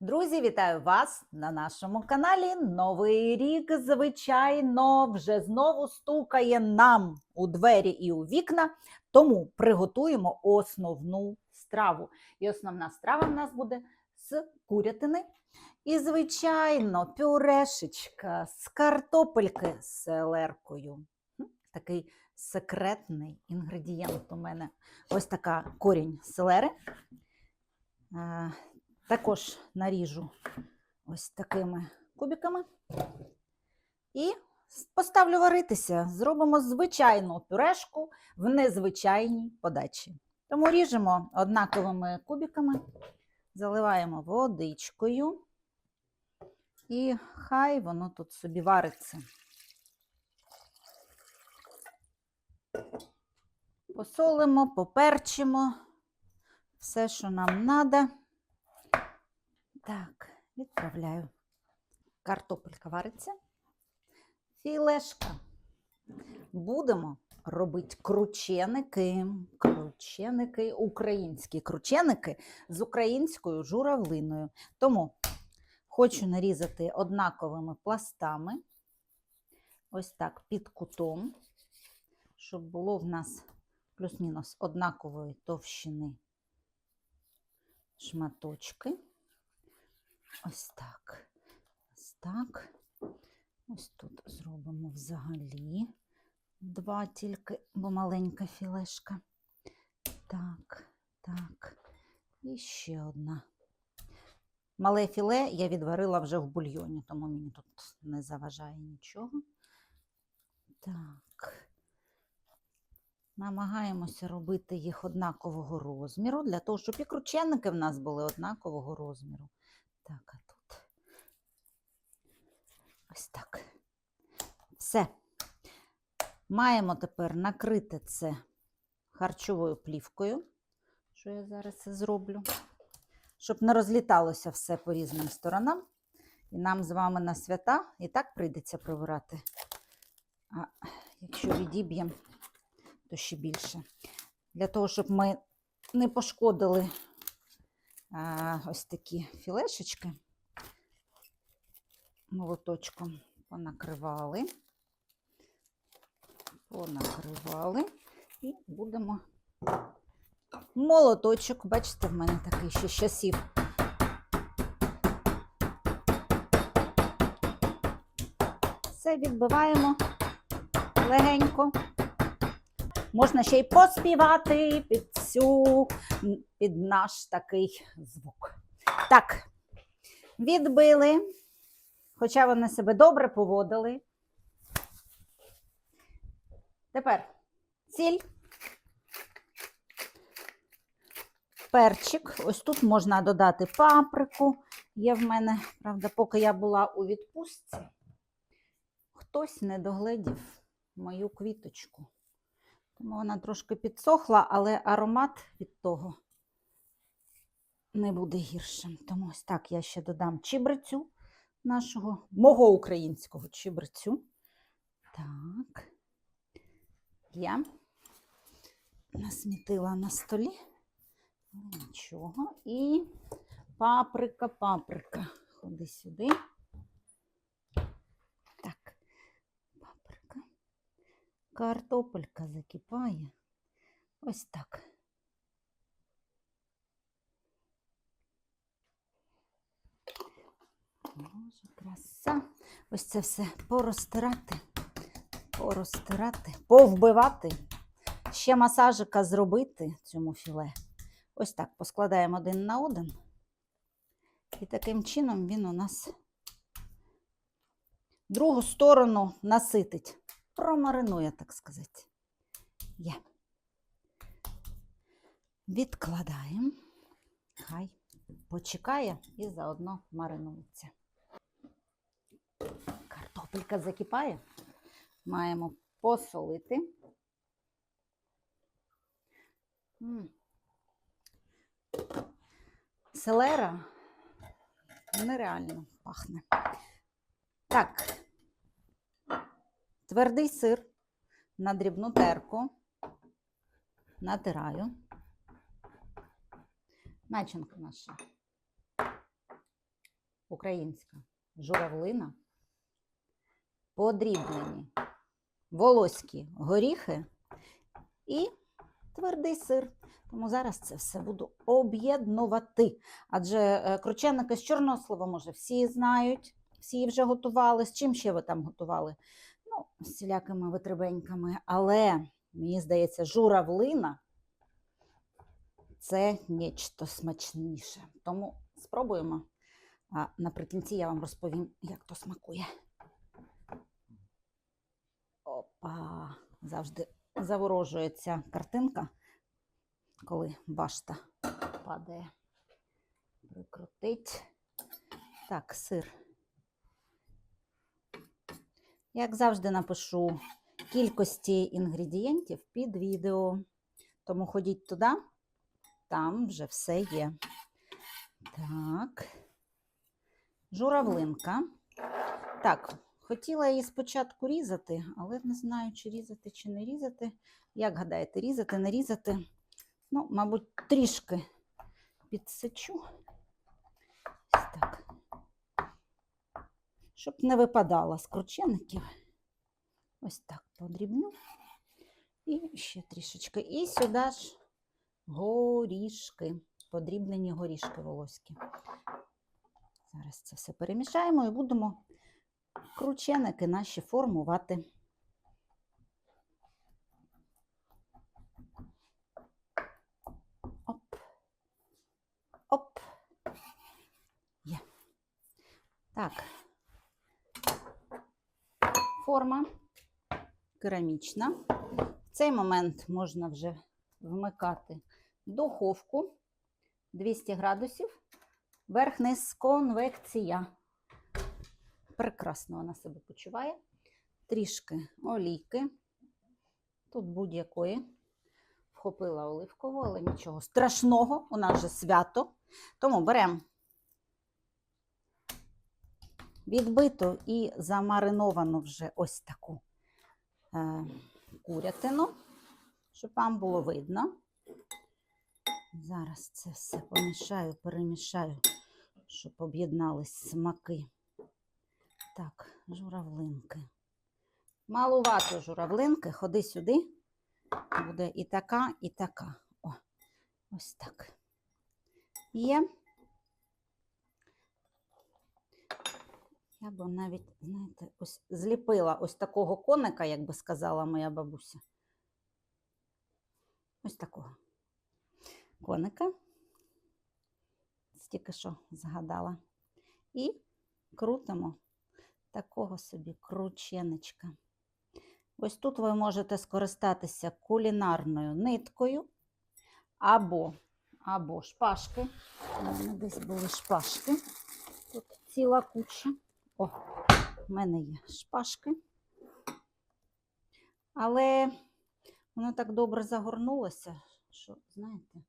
Друзі, вітаю вас на нашому каналі. Новий рік, звичайно, вже знову стукає нам у двері і у вікна. Тому приготуємо основну страву. І основна страва в нас буде з курятини. І, звичайно, пюрешечка з картопельки з селеркою. Такий секретний інгредієнт у мене. Ось така корінь селери. Також наріжу ось такими кубиками. І поставлю варитися. Зробимо звичайну пюрешку в незвичайній подачі. Тому ріжемо однаковими кубиками, заливаємо водичкою. І хай воно тут собі вариться. Посолимо, поперчимо все, що нам треба. Так, відправляю. Картопелька вариться. Філешка. Будемо робити крученики. Крученики, українські крученики з українською журавлиною. Тому хочу нарізати однаковими пластами. Ось так під кутом, щоб було в нас плюс-мінус однакової товщини шматочки. Ось так. Ось так. Ось тут зробимо взагалі два тільки, бо маленька філешка. Так, так. І ще одна. Мале філе я відварила вже в бульйоні, тому мені тут не заважає нічого. Так. Намагаємося робити їх однакового розміру, для того, щоб і крученники в нас були однакового розміру. Так, а тут ось так. Все. Маємо тепер накрити це харчовою плівкою, що я зараз це зроблю, щоб не розліталося все по різним сторонам. І нам з вами на свята і так прийдеться прибирати. А якщо відіб'ємо, то ще більше. Для того, щоб ми не пошкодили ось такі філешечки молоточком понакривали, понакривали і будемо молоточок. Бачите, в мене такий ще часів. Все відбиваємо легенько. Можна ще й поспівати під цю, під наш такий звук. Так, відбили, хоча вони себе добре поводили. Тепер сіль, перчик. Ось тут можна додати паприку. Є в мене, правда, поки я була у відпустці, хтось не догледів мою квіточку. Тому вона трошки підсохла, але аромат від того не буде гіршим. Тому ось так я ще додам чибрицю нашого, мого українського чибрицю. Так, я насмітила на столі. Нічого. І паприка, паприка. Ходи сюди. Так, паприка. Картопелька закипає. Ось так. Боже, краса. Ось це все порозтирати, порозтирати, повбивати. Ще масажика зробити цьому філе. Ось так поскладаємо один на один. І таким чином він у нас другу сторону наситить промаринує, так сказати. Є. Відкладаємо. Хай почекає і заодно маринується. Картопелька закипає. Маємо посолити. М. Селера нереально пахне. Так, Твердий сир на дрібну терку натираю. Начинка наша українська журавлина, подрібнені волоські горіхи і твердий сир. Тому зараз це все буду об'єднувати. Адже е, крученики з чорного слова, може, всі знають, всі вже готували. З чим ще ви там готували? Ну, з витребеньками. Але мені здається, журавлина це нечто смачніше. Тому спробуємо. А наприкінці я вам розповім, як то смакує. Опа! Завжди заворожується картинка, коли башта падає. Прикрутить. Так, сир. Як завжди, напишу кількості інгредієнтів під відео. Тому ходіть туди, там вже все є. Так. Журавлинка. Так, хотіла її спочатку різати, але не знаю, чи різати, чи не різати. Як гадаєте, різати, не різати? Ну, мабуть, трішки підсечу. Ось так. Щоб не випадала з кручеників. Ось так подрібню. І ще трішечки. І сюди ж горішки, подрібнені горішки волоські. Зараз це все перемішаємо і будемо крученики наші формувати. Оп. Оп. Є. Так. Форма керамічна. В цей момент можна вже вмикати духовку 200 градусів. Верх-низ конвекція. Прекрасно вона себе почуває. Трішки олійки. Тут будь-якої. Вхопила оливкову, але нічого страшного, у нас же свято. Тому беремо відбиту і замариновану вже ось таку е, курятину, щоб вам було видно. Зараз це все помішаю, перемішаю, щоб об'єднались смаки. Так, журавлинки. Малувато журавлинки, ходи сюди. Буде і така, і така. О, ось так. Є. Я б навіть, знаєте, ось зліпила ось такого коника, як би сказала моя бабуся. Ось такого коника. Тільки що згадала. І крутимо такого собі крученичка. Ось тут ви можете скористатися кулінарною ниткою або, або шпажки. У мене десь були шпажки. Тут ціла куча. О, в мене є шпажки. Але воно так добре загорнулося, що, знаєте,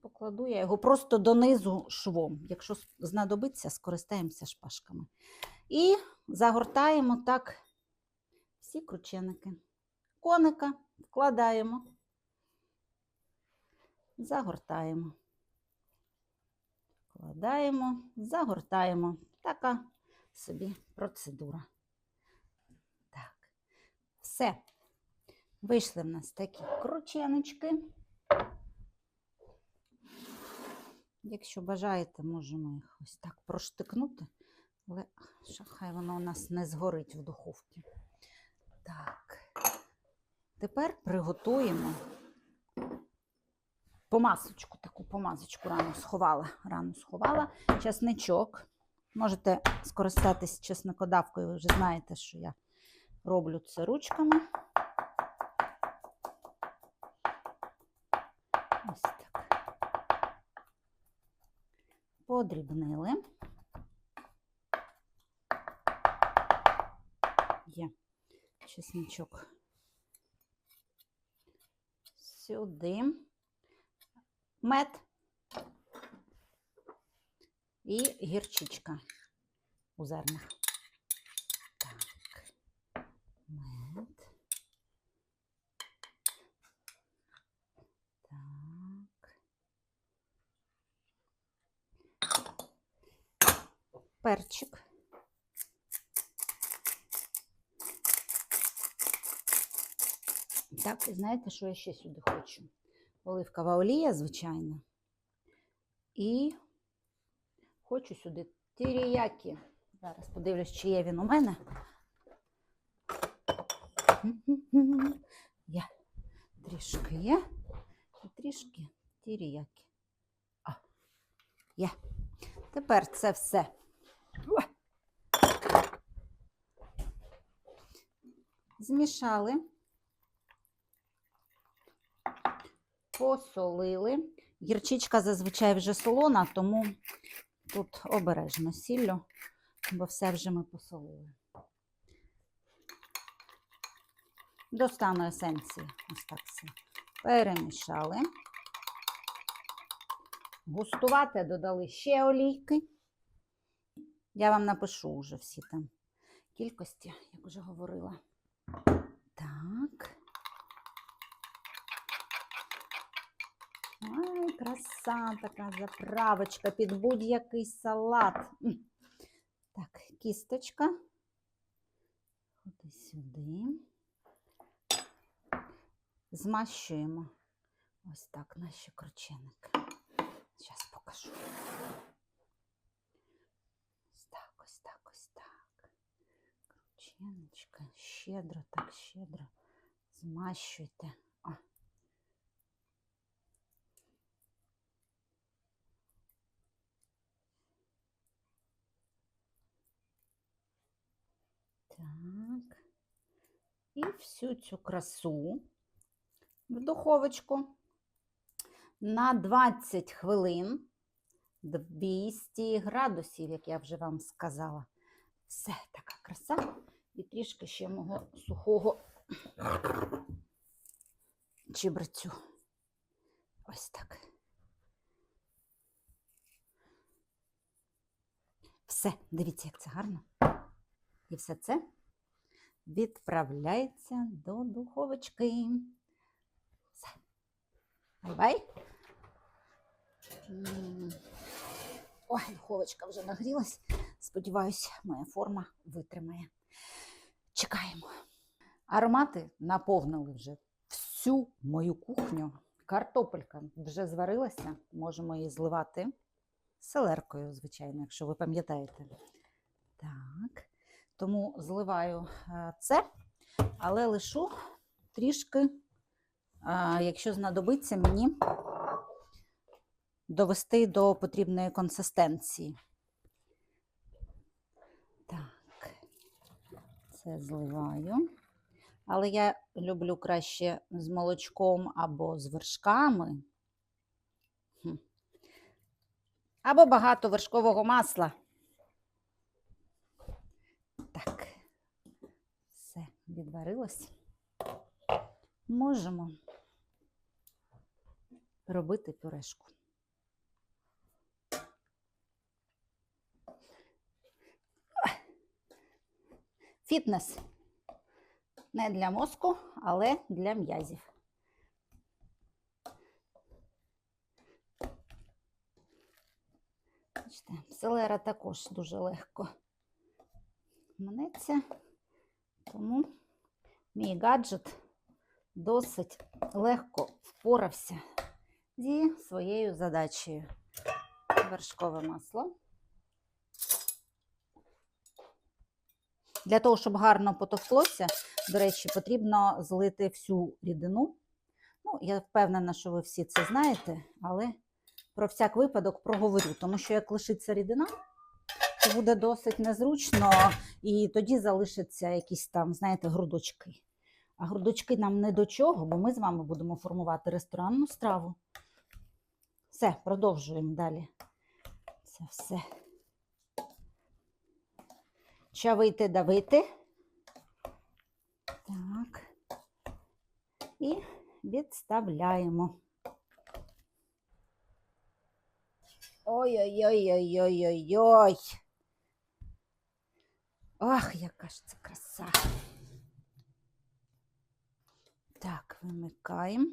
покладу я його просто донизу швом. Якщо знадобиться, скористаємося шпажками. І загортаємо так всі крученики. Коника вкладаємо, загортаємо. Вкладаємо, загортаємо. Така собі процедура. Так, все. Вийшли в нас такі крученички. Якщо бажаєте, можемо їх ось так проштикнути, але хай воно у нас не згорить в духовці. Так, тепер приготуємо помасочку, таку помазочку рано сховала. Рано сховала, часничок. Можете скористатись чесникодавкою, ви вже знаєте, що я роблю це ручками. Ось так. Подрібнили. Є чесничок. Сюди. Мед і гірчичка у. Так. Мед. Так. перчик. Так, і знаєте, що я ще сюди хочу? Оливкова олія, звичайно. І хочу сюди тіріякі. Зараз подивлюсь, чи є він у мене. Є. Трішки є. І трішки тіріякі. А, є. Тепер це все. Змішали. Посолили. Гірчичка зазвичай вже солона, тому тут обережно сіллю, бо все вже ми посолили. До стану есенції. Ось так все. Перемішали. Густувати додали ще олійки. Я вам напишу вже всі там кількості, як вже говорила. Так. Ай, краса така заправочка під будь-який салат. Так, кісточка. Ходи сюди. Змащуємо ось так наші крученики. Зараз покажу. Ось так, ось так, ось так. Крученочка. Щедро, так щедро. Змащуйте. О. Так. І всю цю красу в духовочку на 20 хвилин 200 градусів, як я вже вам сказала. Все, така краса. І трішки ще мого сухого чебрецю. Ось так. Все, дивіться, як це гарно. І все це відправляється до духовочки. Все. Бай-бай. Ой, духовочка вже нагрілась. Сподіваюсь, моя форма витримає. Чекаємо. Аромати наповнили вже всю мою кухню. Картопелька вже зварилася, можемо її зливати селеркою, звичайно, якщо ви пам'ятаєте. Так, тому зливаю е, це, але лишу трішки, е, якщо знадобиться мені довести до потрібної консистенції. Так, це зливаю. Але я люблю краще з молочком або з вершками. Або багато вершкового масла. Так, все відварилось. Можемо робити пюрешку. Фітнес не для мозку, але для м'язів. Бачите, селера також дуже легко мнеться, тому мій гаджет досить легко впорався зі своєю задачею. Вершкове масло. Для того, щоб гарно потовклося, до речі, потрібно злити всю рідину. Ну, я впевнена, що ви всі це знаєте, але про всяк випадок проговорю, тому що як лишиться рідина, то буде досить незручно, і тоді залишаться якісь там, знаєте, грудочки. А грудочки нам не до чого, бо ми з вами будемо формувати ресторанну страву. Все, продовжуємо далі. Це все. Чавити, давити. Так. І відставляємо. Ой-ой-ой-ой-ой-ой-ой. Ах, яка ж це краса. Так, вимикаємо.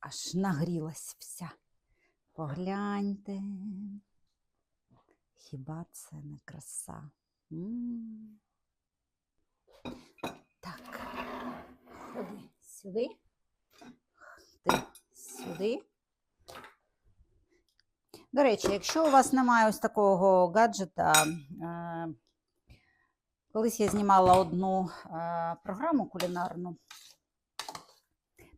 Аж нагрілась вся. Погляньте. Хіба це не краса? М. Так, ходи сюди, ти сюди. До речі, якщо у вас немає ось такого гаджета, е, колись я знімала одну е, програму кулінарну,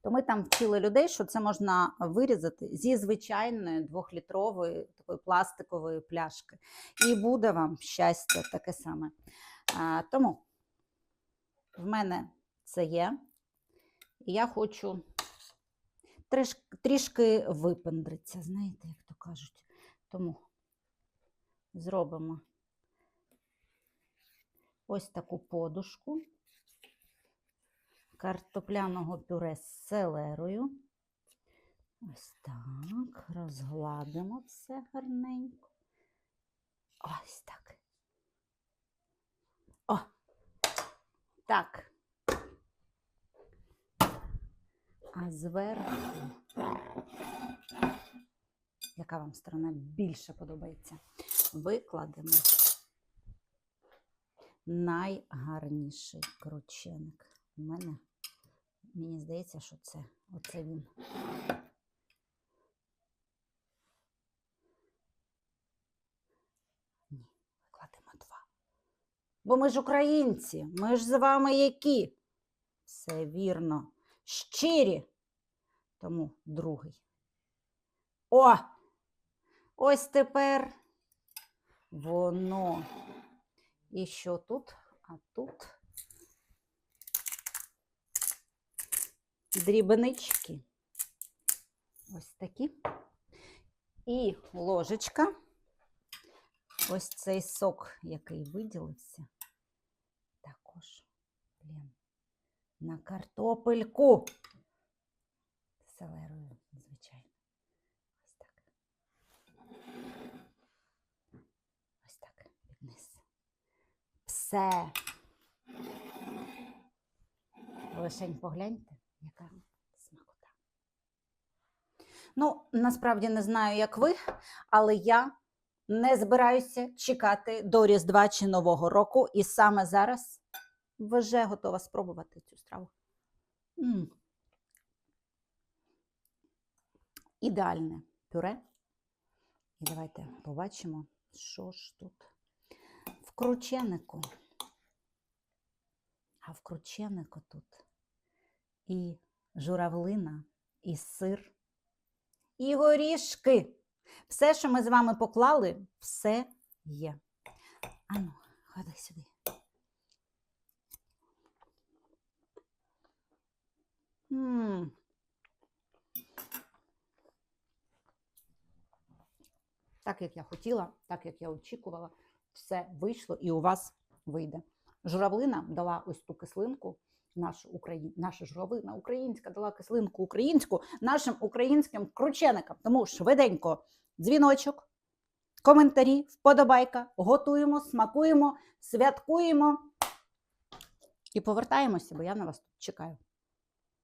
то ми там вчили людей, що це можна вирізати зі звичайної двохлітрової такої пластикової пляшки. І буде вам щастя таке саме. А, тому в мене це є. І я хочу триш, трішки випендритися, знаєте, як то кажуть. Тому зробимо ось таку подушку картопляного пюре з селерою. Ось так, розгладимо все гарненько. Ось так. О! Так. А зверху, яка вам сторона більше подобається, викладемо найгарніший крученик. У мене, мені здається, що це оце він. Ні, викладемо два. Бо ми ж українці, ми ж з вами які? Все вірно. Щирі. Тому другий. О! Ось тепер воно. І що тут? А тут дрібнички. Ось такі. І ложечка. Ось цей сок, який виділився, також блін, на картопельку. Селерою, звичайно. Ось так. Ось так, під. Все. Лишень погляньте, яка смакота. Ну, насправді не знаю, як ви, але я не збираюся чекати до Різдва чи Нового року, і саме зараз вже готова спробувати цю страву. М. Ідеальне пюре. І давайте побачимо, що ж тут в крученику. А в крученику тут і журавлина, і сир, і горішки. Все, що ми з вами поклали, все є. Ану, ходи сюди. м Так, як я хотіла, так як я очікувала, все вийшло і у вас вийде. Журавлина дала ось ту кислинку, нашу Україну, наша журавлина українська дала кислинку українську нашим українським крученикам. Тому швиденько дзвіночок, коментарі, вподобайка, готуємо, смакуємо, святкуємо і повертаємося, бо я на вас тут чекаю.